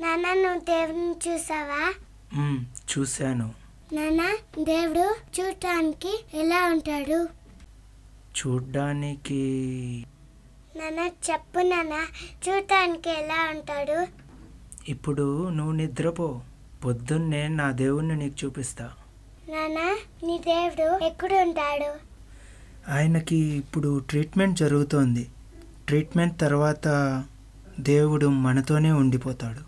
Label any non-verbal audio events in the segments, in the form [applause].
నాన్న నువ్వు దేవుడిని చూసావా? చూశాను. నాన్న దేవుడు చూడటానికి ఎలా ఉంటాడు? చూడ్డానికి? నాన్న చెప్పు నాన్న చూడటానికి ఎలా ఉంటాడు? ఇప్పుడు నువ్వు నిద్రపో. పొద్దున్నే నా దేవుణ్ణి నీకు చూపిస్తా. నాన్న నీ దేవుడు ఎక్కడ ఉంటాడు? ఆయనకి ఇప్పుడు ట్రీట్మెంట్ జరుగుతోంది. ట్రీట్మెంట్ తర్వాత దేవుడు మనతోనే ఉండిపోతాడు.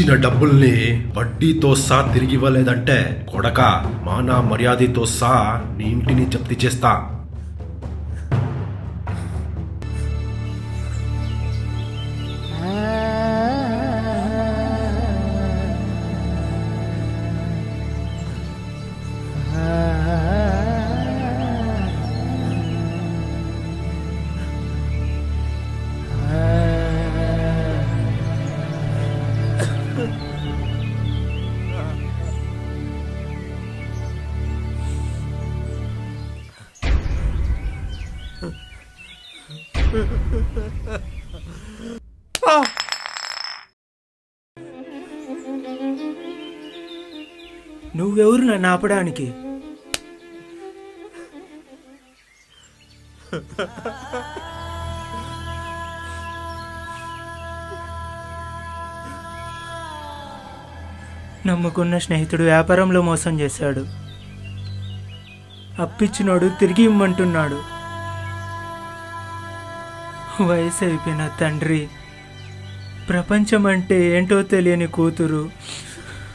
ఇచ్చిన డబ్బుల్ని వడ్డీతో సా తిరిగి ఇవ్వలేదంటే కొడక మానా మర్యాదతో సా నీ ఇంటిని జప్తి చేస్తా. నువ్వెవరు నన్ను ఆపడానికి నమ్ముకున్న స్నేహితుడు వ్యాపారంలో మోసం చేశాడు. అప్పిచ్చినోడు తిరిగి ఇమ్మంటున్నాడు. వయసు అయిపోయిన తండ్రి ప్రపంచం అంటే ఏంటో తెలియని కూతురు.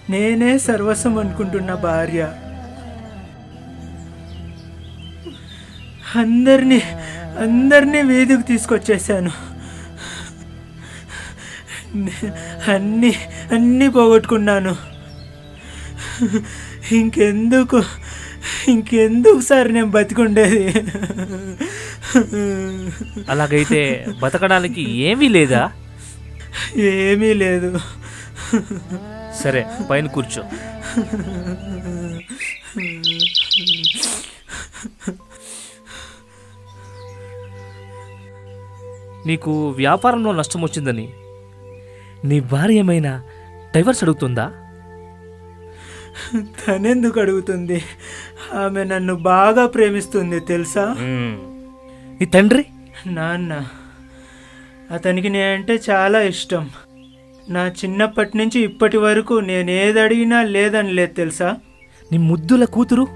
నేనే సర్వస్వం అనుకుంటున్న భార్య. అందరినీ అందరినీ వీధికి తీసుకొచ్చేసాను అన్నీ అన్నీ పోగొట్టుకున్నాను. ఇంకెందుకు ఇంకెందుకు సార్ నేను బతికుండేది? అలాగైతే బతకడానికి ఏమీ లేదా? ఏమీ లేదు. సరే పైన కూర్చో. నీకు వ్యాపారంలో నష్టం వచ్చిందని నీ భార్య ఏమైనా డైవర్స్ అడుగుతుందా? తనెందుకు అడుగుతుంది? ఆమె నన్ను బాగా ప్రేమిస్తుంది తెలుసా. నీ తండ్రి? నాన్న అతనికి నేనంటే చాలా ఇష్టం. నా చిన్నప్పటి నుంచి ఇప్పటి వరకు నేను ఏది అడిగినా లేదని లేదు తెలుసా? నీ ముద్దుల కూతురు?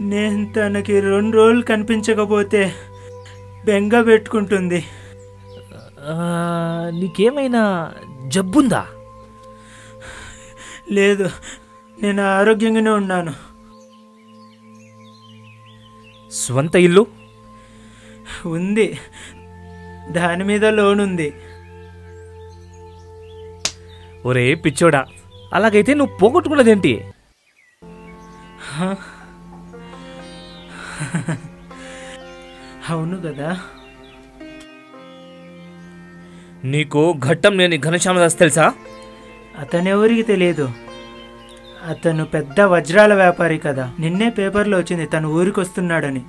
నేను తనకి రెండు రోజులు కనిపించకపోతే బెంగ పెట్టుకుంటుంది. నీకేమైనా జబ్బుందా? లేదు నేను ఆరోగ్యంగానే ఉన్నాను. స్వంత ఇల్లు? ఉంది. దాని మీద లోన్ ఉంది. ఒరే పిచ్చోడా అలాగైతే నువ్వు పోగొట్టుకున్నదేంటి? అవును కదా. నీకు ఘట్టం లేని ఘనశ్యామదాస్ తెలుసా? అతనెవరికి తెలియదు? అతను పెద్ద వజ్రాల వ్యాపారి కదా. నిన్నే పేపర్లో వచ్చింది తను ఊరికి వస్తున్నాడని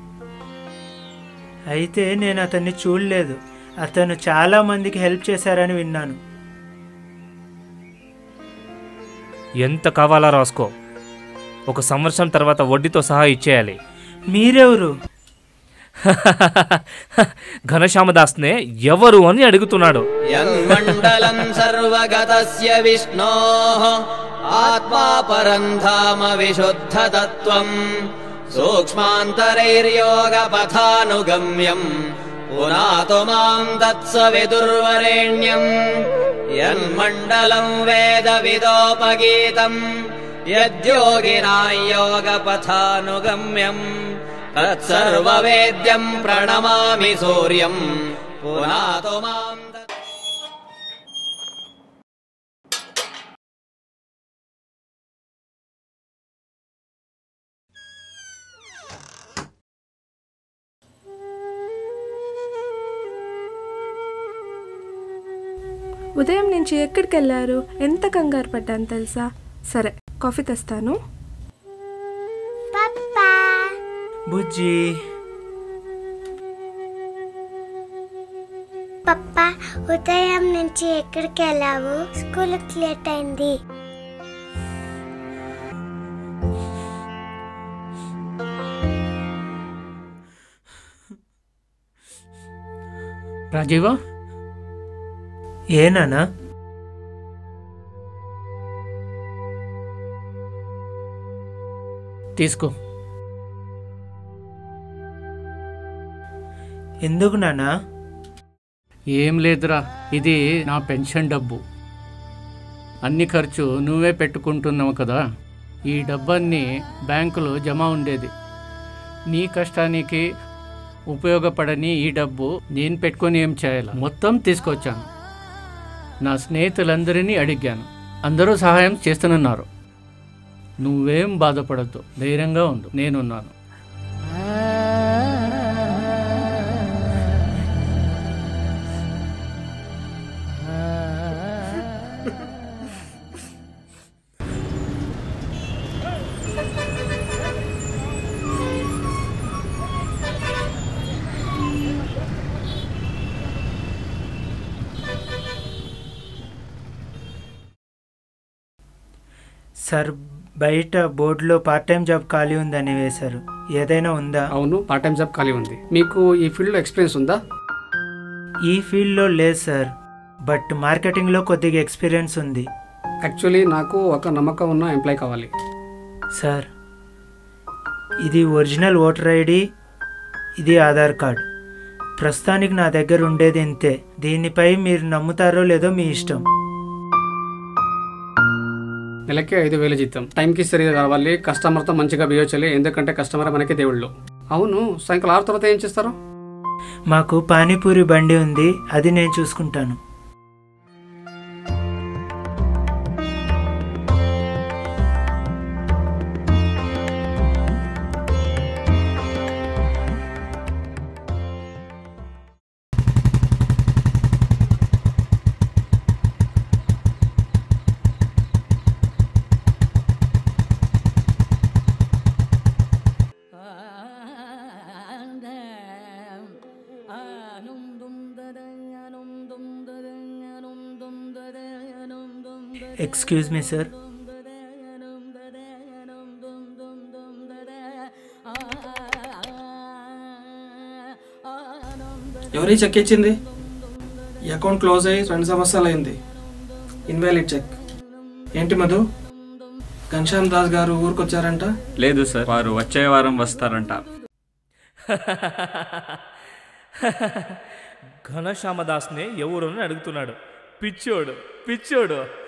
అయితే నేను అతన్ని చూడలేదు. అతను చాలామందికి హెల్ప్ చేశారని విన్నాను. ఎంత కావాలా రాసుకో. ఒక సంవత్సరం తర్వాత వడ్డీతో సహా ఇచ్చేయాలి. మీరెవరు? [laughs] ఘనశ్యామదాస్నే ఎవరు అని అడుగుతున్నాడు. ఆత్మా పరంధామ విశుద్ధ తత్వం. सूक्ष्मान्तरैर्योगपथानुगम्यम् पुनातु माम् तत्सविदुर्वरेण्यम् यन्मण्डलम् वेदविदोपगीतम् यद्योगिना योगपथानुगम्यम् तत्सर्ववेद्यम् प्रणमामि सूर्यम् पुनातु माम् ఉదయం నుంచి ఎక్కడికి వెళ్ళారు ఎంత కంగారు పడ్డాను తెలుసా? సరే కాఫీ తెస్తాను. పప్పా. బుజ్జి. పప్పా ఉదయం నుంచి ఎక్కడికి వెళ్ళావు స్కూల్కి లేట్ అయింది. రాజీవ? ఏనానా తీసుకో. ఎందుకు నానా? ఏం లేదురా ఇది నా పెన్షన్ డబ్బు. అన్ని ఖర్చు నువ్వే పెట్టుకుంటున్నావు కదా ఈ డబ్బన్ని బ్యాంకులో జమ ఉండేది. నీ కష్టానికి ఉపయోగపడని ఈ డబ్బు నేను పెట్టుకొని ఏం చేయాలి? మొత్తం తీసుకొచ్చాను. నా స్నేహితులందరినీ అడిగాను. అందరూ సహాయం చేస్తున్నారు నువ్వేం బాధపడద్దు. ధైర్యంగా ఉండు. నేనున్నాను. సార్ బయట బోర్డులో పార్ట్ టైం జాబ్ ఖాళీ ఉందని వేశారు. ఏదైనా ఉందా? అవును పార్ట్ టైం జాబ్ ఖాళీ ఉంది. మీకు ఈ ఫీల్డ్లో ఎక్స్పీరియన్స్ ఉందా? ఈ ఫీల్డ్లో లేదు సార్ బట్ మార్కెటింగ్లో కొద్దిగా ఎక్స్పీరియన్స్ ఉంది. యాక్చువల్లీ నాకు ఒక నమ్మకం ఉన్న ఎంప్లాయ్ కావాలి. సార్ ఇది ఒరిజినల్ ఓటర్ ఐడి ఇది ఆధార్ కార్డ్. ప్రస్తుతానికి నా దగ్గర ఉండేది ఇంతే. దీనిపై మీరు నమ్ముతారో లేదో మీ ఇష్టం. నెలకి ఐదు వేలు జీతం. టైంకి సరిగా కావాలి కస్టమర్తో మంచిగా బిహేవ్ చేయాలి ఎందుకంటే కస్టమర్ మనకి దేవుళ్ళు. అవును సాయంకాలం ఆరు తర్వాత ఏం చేస్తారు? మాకు పానీపూరి బండి ఉంది అది నేను చూసుకుంటాను. ఎక్స్క్యూజ్ మీ సార్ ఎవరి చెక్ ఇచ్చింది? ఈ అకౌంట్ క్లోజ్ అయ్యి రెండు సంవత్సరాలు అయింది. ఇన్వాలిడ్ చెక్ ఏంటి మధు? ఘనశ్యామ్ దాస్ గారు ఊరికొచ్చారంట? లేదు సార్ వారు వచ్చే వారం వస్తారంట. ఘనశ్యామదాస్ని ఎవరు అని అడుగుతున్నాడు. పిచ్చోడు పిచ్చోడు.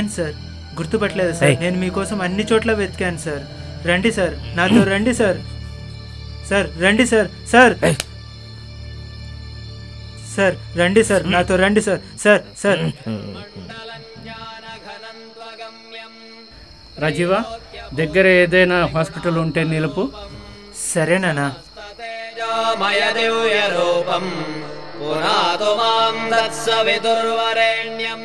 నేను సార్? గుర్తుపట్టలేదు సార్. నేను మీకోసం అన్ని చోట్ల వెతికాను సార్. రండి సార్. నాతో రండి సార్. సార్ రండి సార్. సార్. సార్ రండి సార్. నాతో రండి సార్. Sir sir. రాజీవ దగ్గర ఏదైనా హాస్పిటల్ ఉంటే నిలుపు. సరేనా మయ దివ్య రూపం పునాతు మాం దత్సవిదుర్వరేణ్యం